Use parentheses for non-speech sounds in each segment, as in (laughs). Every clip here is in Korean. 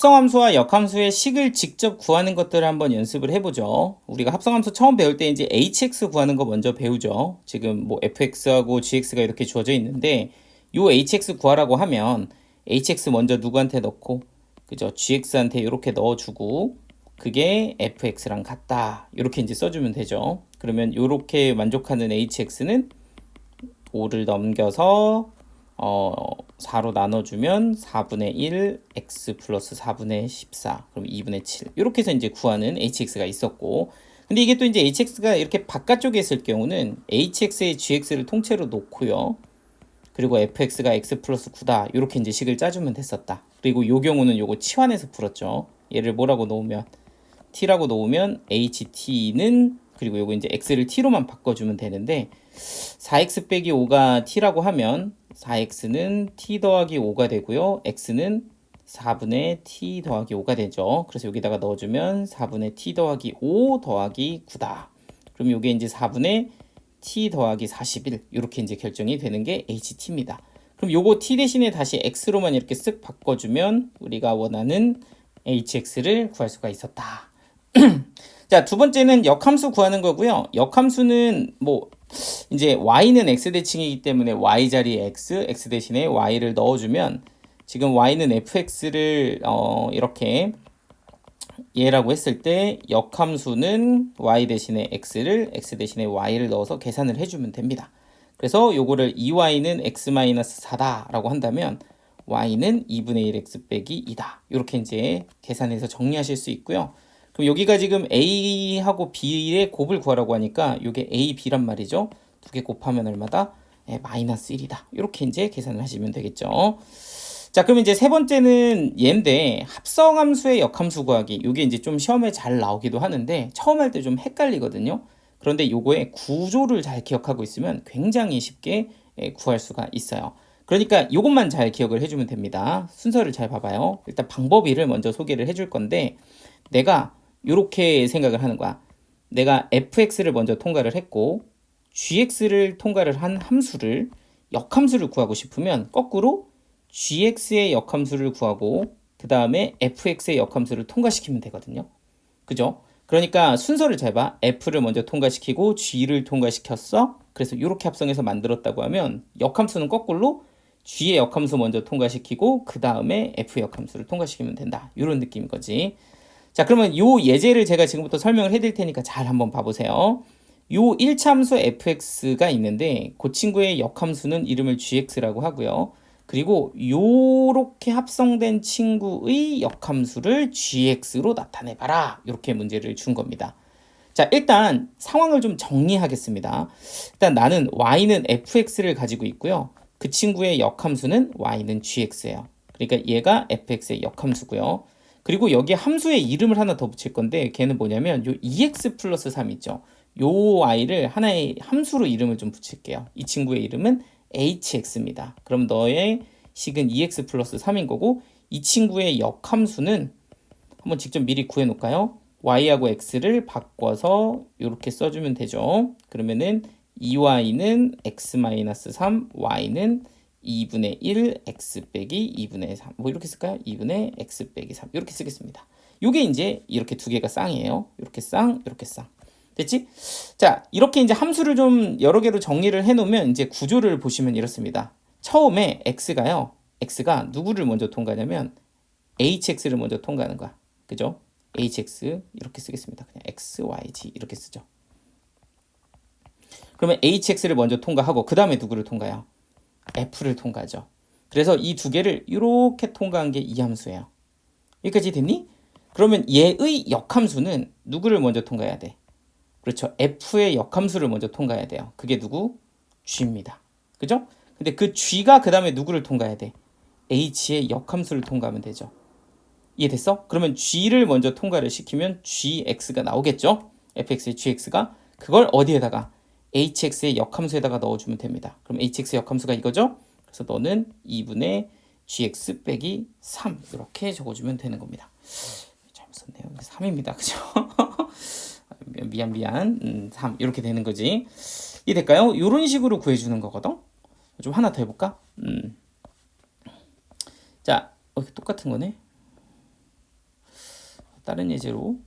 합성함수와 역함수의 식을 직접 구하는 것들을 한번 연습을 해보죠. 우리가 합성함수 처음 배울 때 이제 hx 구하는 거 먼저 배우죠. 지금 뭐 fx하고 gx가 이렇게 주어져 있는데 요 hx 구하라고 하면 hx 먼저 누구한테 넣고 그죠? gx한테 이렇게 넣어주고 그게 fx랑 같다. 이렇게 이제 써주면 되죠. 그러면 이렇게 만족하는 hx는 5를 넘겨서 어, 4로 나눠주면 4분의 1 x 플러스 4분의 14 그럼 2분의 7 이렇게 해서 이제 구하는 hx가 있었고 근데 이게 또 이제 hx가 이렇게 바깥쪽에 있을 경우는 hx에 gx를 통째로 놓고요. 그리고 fx가 x 플러스 9다 이렇게 이제 식을 짜주면 됐었다. 그리고 요 경우는 요거 치환해서 풀었죠. 얘를 뭐라고 놓으면? t라고 놓으면 ht는 그리고 요거 이제 x를 t로만 바꿔주면 되는데 4x 빼기 5가 t라고 하면 4x는 t 더하기 5가 되고요. x는 4분의 t 더하기 5가 되죠. 그래서 여기다가 넣어주면 4분의 t 더하기 5 더하기 9다. 그럼 이게 이제 4분의 t 더하기 41 이렇게 이제 결정이 되는 게 ht입니다. 그럼 요거 t 대신에 다시 x로만 이렇게 쓱 바꿔주면 우리가 원하는 hx를 구할 수가 있었다. (clears throat) 자, 두 번째는 역함수 구하는 거고요. 역함수는 뭐 이제 y는 x 대칭이기 때문에 y 자리에 x, x 대신에 y를 넣어주면 지금 y는 fx를 어, 이렇게 얘라고 했을 때 역함수는 y 대신에 x를 x 대신에 y를 넣어서 계산을 해주면 됩니다. 그래서 요거를 2y는 x-4다 라고 한다면 y는 2분의 1 x 빼기 2다. 이렇게 이제 계산해서 정리하실 수 있고요. 그럼 여기가 지금 A하고 B의 곱을 구하라고 하니까 이게 A, B란 말이죠. 두 개 곱하면 얼마다? 네, 마이너스 1이다. 이렇게 이제 계산을 하시면 되겠죠. 자, 그럼 이제 세 번째는 얘인데 합성함수의 역함수 구하기. 이게 이제 좀 시험에 잘 나오기도 하는데 처음 할 때 좀 헷갈리거든요. 그런데 요거의 구조를 잘 기억하고 있으면 굉장히 쉽게 예, 구할 수가 있어요. 그러니까 이것만 잘 기억을 해주면 됩니다. 순서를 잘 봐봐요. 일단 방법이를 먼저 소개를 해줄 건데 내가 이렇게 생각을 하는 거야. 내가 fx를 먼저 통과를 했고 gx를 통과를 한 함수를 역함수를 구하고 싶으면 거꾸로 gx의 역함수를 구하고 그 다음에 fx의 역함수를 통과시키면 되거든요. 그죠? 그러니까 순서를 잘 봐. f를 먼저 통과시키고 g를 통과시켰어. 그래서 이렇게 합성해서 만들었다고 하면 역함수는 거꾸로 g의 역함수 먼저 통과시키고 그 다음에 f 역함수를 통과시키면 된다. 이런 느낌인 거지. 자, 그러면 요 예제를 제가 지금부터 설명을 해드릴 테니까 잘 한번 봐보세요. 요 1참수 fx가 있는데 그 친구의 역함수는 이름을 gx라고 하고요. 그리고 요렇게 합성된 친구의 역함수를 gx로 나타내 봐라. 이렇게 문제를 준 겁니다. 자, 일단 상황을 좀 정리하겠습니다. 일단 나는 y는 fx를 가지고 있고요. 그 친구의 역함수는 y는 gx예요. 그러니까 얘가 fx의 역함수고요. 그리고 여기에 함수의 이름을 하나 더 붙일 건데 걔는 뭐냐면 요 ex 플러스 3 있죠. 요 i를 하나의 함수로 이름을 좀 붙일게요. 이 친구의 이름은 hx입니다. 그럼 너의 식은 ex 플러스 3인 거고 이 친구의 역함수는 한번 직접 미리 구해 놓을까요? y하고 x를 바꿔서 이렇게 써주면 되죠. 그러면은 2y는 x-3, y는 2분의 1 x 빼기 2분의 3. 뭐 이렇게 쓸까요? 2분의 x 빼기 3. 이렇게 쓰겠습니다. 요게 이제 이렇게 두 개가 쌍이에요. 이렇게 쌍, 이렇게 쌍. 됐지? 자, 이렇게 이제 함수를 좀 여러 개로 정리를 해 놓으면 이제 구조를 보시면 이렇습니다. 처음에 x가요. x가 누구를 먼저 통과하냐면 hx를 먼저 통과하는 거야. 그죠? hx 이렇게 쓰겠습니다. 그냥 x, y, z 이렇게 쓰죠. 그러면 hx를 먼저 통과하고 그 다음에 누구를 통과해요? f를 통과하죠. 그래서 이 두 개를 이렇게 통과한 게 이 함수예요. 여기까지 됐니? 그러면 얘의 역함수는 누구를 먼저 통과해야 돼? 그렇죠. f의 역함수를 먼저 통과해야 돼요. 그게 누구? g입니다. 그죠? 근데 그 g가 그 다음에 누구를 통과해야 돼? h의 역함수를 통과하면 되죠. 이해됐어? 그러면 g를 먼저 통과를 시키면 gx가 나오겠죠? fx의 gx가 그걸 어디에다가 hx의 역함수에다가 넣어주면 됩니다. 그럼 hx의 역함수가 이거죠? 그래서 너는 2분의 gx 빼기 3 이렇게 적어주면 되는 겁니다. 잘못 썼네요. 3입니다. 그죠? (laughs) 미안 미안 음, 3 이렇게 되는 거지. 이해될까요? 이런 식으로 구해주는 거거든. 좀 하나 더 해볼까? 음. 자 어, 똑같은 거네. 다른 예제로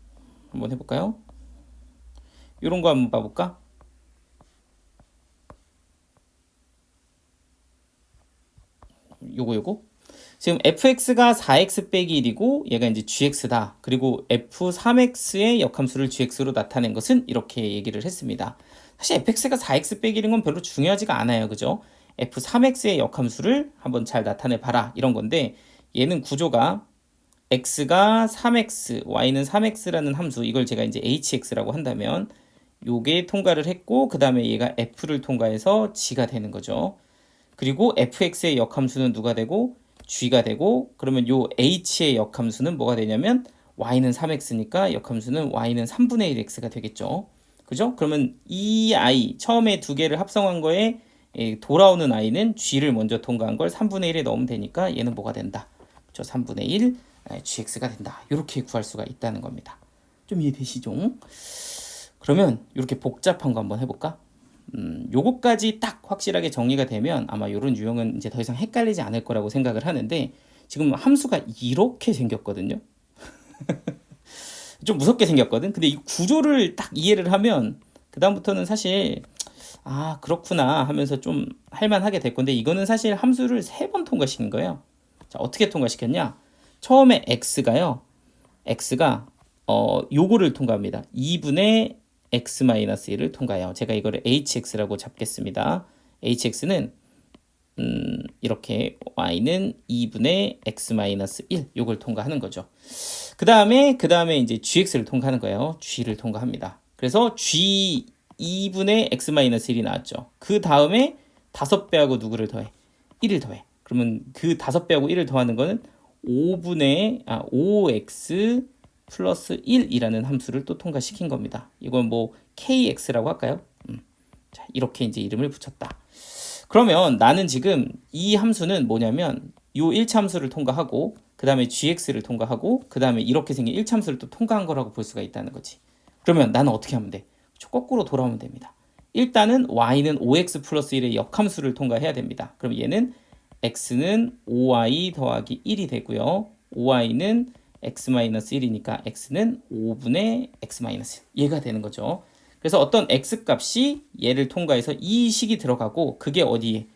한번 해볼까요? 이런 거 한번 봐볼까? 요거 요거 지금 fx가 4x 빼기 1이고 얘가 이제 gx다. 그리고 f3x의 역함수를 gx로 나타낸 것은 이렇게 얘기를 했습니다. 사실 fx가 4x 빼기 1인 건 별로 중요하지가 않아요. 그죠? f3x의 역함수를 한번 잘 나타내 봐라. 이런 건데 얘는 구조가 x가 3x, y는 3x라는 함수 이걸 제가 이제 hx라고 한다면 요게 통과를 했고 그 다음에 얘가 f를 통과해서 g가 되는 거죠. 그리고 fx의 역함수는 누가 되고 g가 되고 그러면 요 h의 역함수는 뭐가 되냐면 y는 3x니까 역함수는 y는 3분의 1x가 되겠죠. 그죠? 그러면 이 i 처음에 두 개를 합성한 거에 예, 돌아오는 i는 g를 먼저 통과한 걸 3분의 1에 넣으면 되니까 얘는 뭐가 된다. 저 3분의 1 gx가 된다. 이렇게 구할 수가 있다는 겁니다. 좀 이해되시죠? 그러면 이렇게 복잡한 거 한번 해볼까? 음, 요거까지 딱 확실하게 정리가 되면 아마 이런 유형은 이제 더 이상 헷갈리지 않을 거라고 생각을 하는데 지금 함수가 이렇게 생겼거든요. (laughs) 좀 무섭게 생겼거든. 근데 이 구조를 딱 이해를 하면 그 다음부터는 사실 아 그렇구나 하면서 좀 할만하게 될 건데 이거는 사실 함수를 세 번 통과시킨 거예요. 자 어떻게 통과시켰냐? 처음에 x가요. x가 어 요거를 통과합니다. 2분의 x-1을 통과해요. 제가 이거를 hx라고 잡겠습니다. hx는 음, 이렇게 y는 2분의 x-1 요걸 통과하는 거죠. 그 다음에 그 다음에 이제 gx를 통과하는 거예요. g를 통과합니다. 그래서 g 2분의 x-1이 나왔죠. 그 다음에 다섯 배하고 누구를 더해? 1을 더해. 그러면 그 다섯 배하고 1을 더하는 거는 5분의 아 5x 플러스 1이라는 함수를 또 통과시킨 겁니다. 이건 뭐 kx라고 할까요? 음. 자, 이렇게 이제 이름을 붙였다. 그러면 나는 지금 이 함수는 뭐냐면 요 1차 함수를 통과하고 그 다음에 gx를 통과하고 그 다음에 이렇게 생긴 1차 함수를 또 통과한 거라고 볼 수가 있다는 거지. 그러면 나는 어떻게 하면 돼? 거꾸로 돌아오면 됩니다. 일단은 y는 5x 플러스 1의 역함수를 통과해야 됩니다. 그럼 얘는 x는 5y 더하기 1이 되고요. 5y는 x-1이니까 x는 5분의 x-1 얘가 되는 거죠. 그래서 어떤 x 값이 얘를 통과해서 이 식이 들어가고 그게 어디에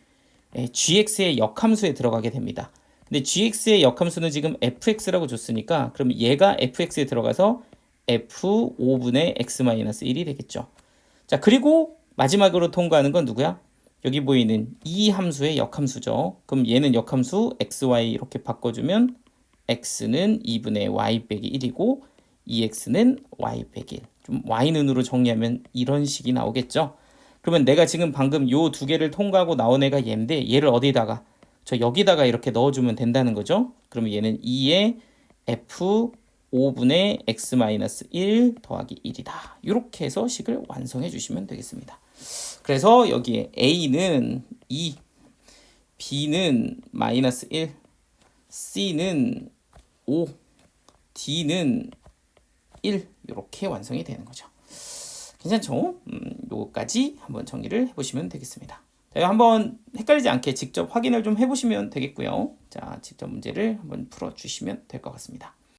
gx의 역함수에 들어가게 됩니다. 근데 gx의 역함수는 지금 fx라고 줬으니까 그럼 얘가 fx에 들어가서 f5분의 x-1이 되겠죠. 자, 그리고 마지막으로 통과하는 건 누구야? 여기 보이는 이 함수의 역함수죠. 그럼 얘는 역함수 xy 이렇게 바꿔주면 x는 2분의 y 빼기 1이고 2x는 y 빼기 1. 좀 y는으로 정리하면 이런 식이 나오겠죠. 그러면 내가 지금 방금 요 두 개를 통과하고 나온 애가 얘인데 얘를 어디다가 저 여기다가 이렇게 넣어주면 된다는 거죠. 그러면 얘는 2의 f 5분의 x-1 더하기 1이다. 이렇게 해서 식을 완성해 주시면 되겠습니다. 그래서 여기에 a는 2, b는 마이너스 1, c는 5, D는 1 이렇게 완성이 되는 거죠. 괜찮죠? 음, 요거까지 한번 정리를 해보시면 되겠습니다. 자, 한번 헷갈리지 않게 직접 확인을 좀 해보시면 되겠고요. 자, 직접 문제를 한번 풀어주시면 될 것 같습니다.